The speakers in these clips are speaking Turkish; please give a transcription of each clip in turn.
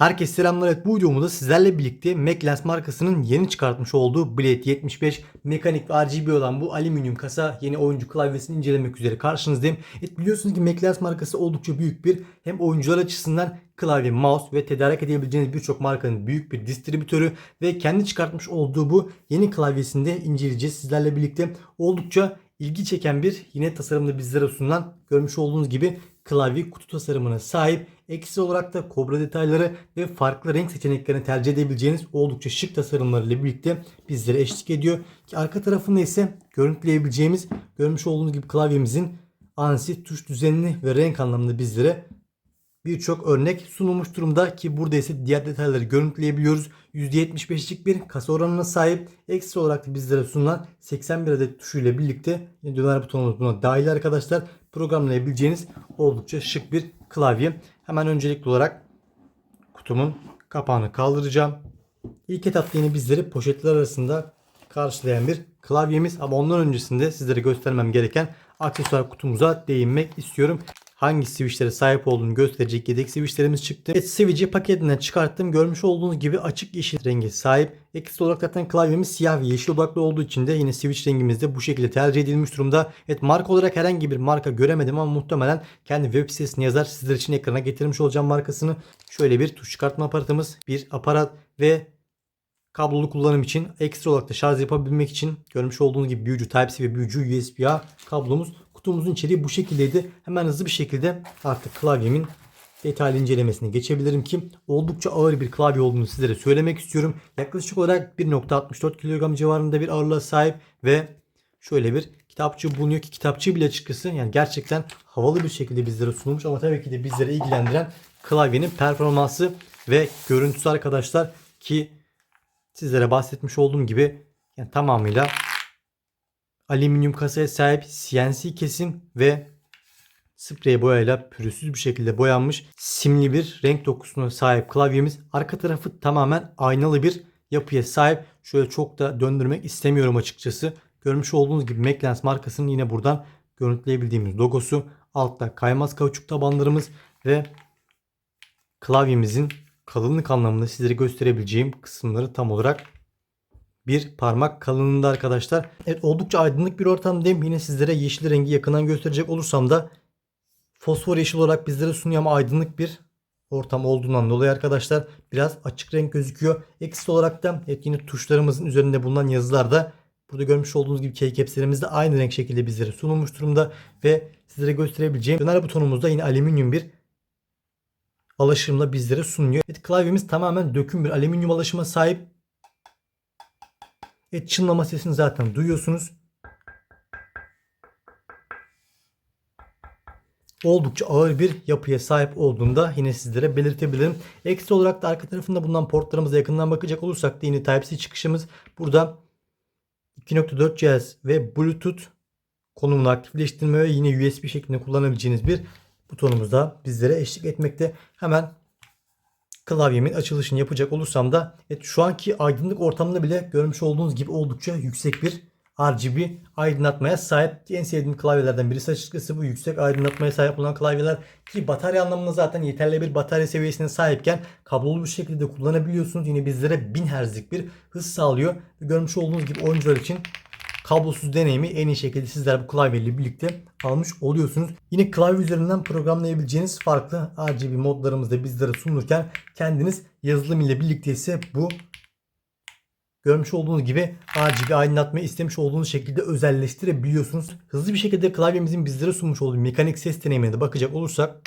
Herkese selamlar. Evet, bu videomuzda sizlerle birlikte Maclens markasının yeni çıkartmış olduğu Blade 75 mekanik ve RGB olan bu alüminyum kasa yeni oyuncu klavyesini incelemek üzere karşınızdayım. Evet, biliyorsunuz ki Maclens markası oldukça büyük bir hem oyuncular açısından klavye, mouse ve tedarik edebileceğiniz birçok markanın büyük bir distribütörü ve kendi çıkartmış olduğu bu yeni klavyesinde inceleyeceğiz sizlerle birlikte. Oldukça ilgi çeken bir yine tasarımda bizlere sunulan görmüş olduğunuz gibi klavye kutu tasarımına sahip. Eksi olarak da kobra detayları ve farklı renk seçeneklerini tercih edebileceğiniz oldukça şık tasarımlarıyla birlikte bizlere eşlik ediyor. Ki arka tarafında ise görüntüleyebileceğimiz görmüş olduğunuz gibi klavyemizin ansi tuş düzenini ve renk anlamında bizlere birçok örnek sunulmuş durumda ki burada ise diğer detayları görüntüleyebiliyoruz. %75'lik bir kasa oranına sahip. Ekstra olarak da bizlere sunulan 81 adet tuşuyla birlikte döner butonumuz buna dahil arkadaşlar. Programlayabileceğiniz oldukça şık bir klavye. Hemen öncelikli olarak kutumun kapağını kaldıracağım. İlk etapta yine bizleri poşetler arasında karşılayan bir klavyemiz ama ondan öncesinde sizlere göstermem gereken aksesuar kutumuza değinmek istiyorum. Hangi switchlere sahip olduğunu gösterecek yedek switchlerimiz çıktı. Evet switch'i paketinden çıkarttım. Görmüş olduğunuz gibi açık yeşil rengi sahip. Ekstra olarak zaten klavyemiz siyah ve yeşil odaklı olduğu için de yine switch rengimiz de bu şekilde tercih edilmiş durumda. Evet marka olarak herhangi bir marka göremedim ama muhtemelen kendi web sitesine yazar sizler için ekrana getirmiş olacağım markasını. Şöyle bir tuş çıkartma aparatımız, bir aparat ve kablolu kullanım için ekstra olarak da şarj yapabilmek için görmüş olduğunuz gibi büyücü Type-C ve büyücü USB-A kablomuz kutumuzun içeriği bu şekildeydi. Hemen hızlı bir şekilde artık klavyemin detaylı incelemesine geçebilirim ki oldukça ağır bir klavye olduğunu sizlere söylemek istiyorum. Yaklaşık olarak 1.64 kilogram civarında bir ağırlığa sahip ve şöyle bir kitapçı bulunuyor ki kitapçı bile açıkçası yani gerçekten havalı bir şekilde bizlere sunulmuş ama tabii ki de bizlere ilgilendiren klavyenin performansı ve görüntüsü arkadaşlar ki sizlere bahsetmiş olduğum gibi yani tamamıyla alüminyum kasaya sahip CNC kesim ve sprey boyayla pürüzsüz bir şekilde boyanmış simli bir renk dokusuna sahip klavyemiz. Arka tarafı tamamen aynalı bir yapıya sahip. Şöyle çok da döndürmek istemiyorum açıkçası. Görmüş olduğunuz gibi Maclens markasının yine buradan görüntüleyebildiğimiz logosu. Altta kaymaz kauçuk tabanlarımız ve klavyemizin kalınlık anlamında sizlere gösterebileceğim kısımları tam olarak bir parmak kalınlığında arkadaşlar. Evet oldukça aydınlık bir ortamdayım. Yine sizlere yeşil rengi yakından gösterecek olursam da fosfor yeşil olarak bizlere sunuyor ama aydınlık bir ortam olduğundan dolayı arkadaşlar biraz açık renk gözüküyor. Eksi olarak da evet yine tuşlarımızın üzerinde bulunan yazılar da burada görmüş olduğunuz gibi keycapslerimizde aynı renk şekilde bizlere sunulmuş durumda ve sizlere gösterebileceğim döner butonumuzda yine alüminyum bir alaşımla bizlere sunuyor. Evet, klavyemiz tamamen döküm bir alüminyum alaşıma sahip. Evet çınlama sesini zaten duyuyorsunuz. Oldukça ağır bir yapıya sahip olduğunda yine sizlere belirtebilirim. Ekstra olarak da arka tarafında bulunan portlarımıza yakından bakacak olursak da yine Type-C çıkışımız burada 2.4 cihaz ve Bluetooth konumunu aktifleştirme ve yine USB şeklinde kullanabileceğiniz bir butonumuz da bizlere eşlik etmekte. Hemen klavyemin açılışını yapacak olursam da evet, şu anki aydınlık ortamında bile görmüş olduğunuz gibi oldukça yüksek bir RGB aydınlatmaya sahip. En sevdiğim klavyelerden birisi açıkçası bu yüksek aydınlatmaya sahip olan klavyeler ki batarya anlamında zaten yeterli bir batarya seviyesine sahipken kablolu bir şekilde kullanabiliyorsunuz. Yine bizlere 1000 Hz'lik bir hız sağlıyor. Görmüş olduğunuz gibi oyuncular için kablosuz deneyimi en iyi şekilde sizler bu klavyeyle birlikte almış oluyorsunuz. Yine klavye üzerinden programlayabileceğiniz farklı RGB modlarımız da bizlere sunulurken kendiniz yazılım ile birlikte ise bu görmüş olduğunuz gibi RGB aydınlatmayı istemiş olduğunuz şekilde özelleştirebiliyorsunuz. Hızlı bir şekilde klavyemizin bizlere sunmuş olduğu mekanik ses deneyimine de bakacak olursak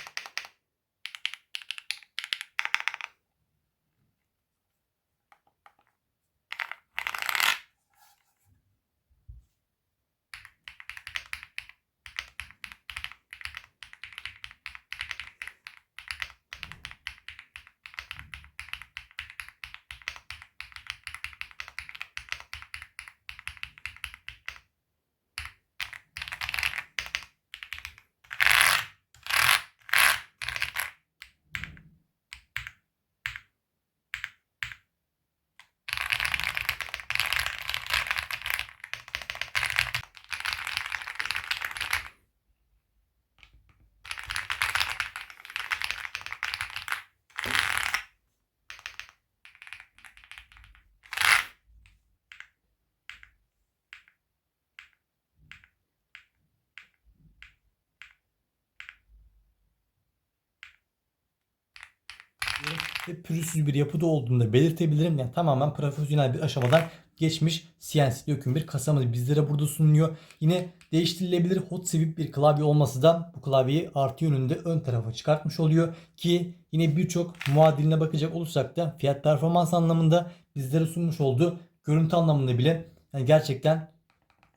ve pürüzsüz bir yapıda olduğunu da belirtebilirim. Yani tamamen profesyonel bir aşamadan geçmiş CNC döküm bir kasamız bizlere burada sunuluyor. Yine değiştirilebilir hot sweep bir klavye olması da bu klavyeyi artı yönünde ön tarafa çıkartmış oluyor. Ki yine birçok muadiline bakacak olursak da fiyat performans anlamında bizlere sunmuş olduğu görüntü anlamında bile yani gerçekten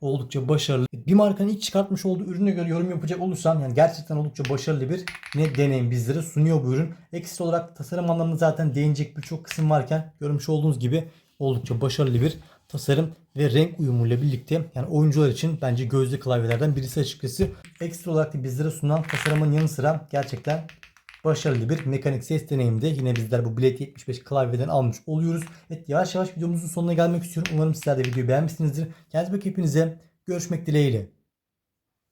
oldukça başarılı. Bir markanın ilk çıkartmış olduğu ürüne göre yorum yapacak olursam yani gerçekten oldukça başarılı bir ne deneyim bizlere sunuyor bu ürün. Ekstra olarak tasarım anlamında zaten değinecek birçok kısım varken görmüş olduğunuz gibi oldukça başarılı bir tasarım ve renk uyumuyla birlikte yani oyuncular için bence gözde klavyelerden birisi açıkçası. Ekstra olarak da bizlere sunulan tasarımın yanı sıra gerçekten başarılı bir mekanik ses deneyimi de yine bizler bu Blade 75 klavyeden almış oluyoruz. Evet yavaş yavaş videomuzun sonuna gelmek istiyorum. Umarım sizler de videoyu beğenmişsinizdir. Kendinize bakın hepinize. Görüşmek dileğiyle.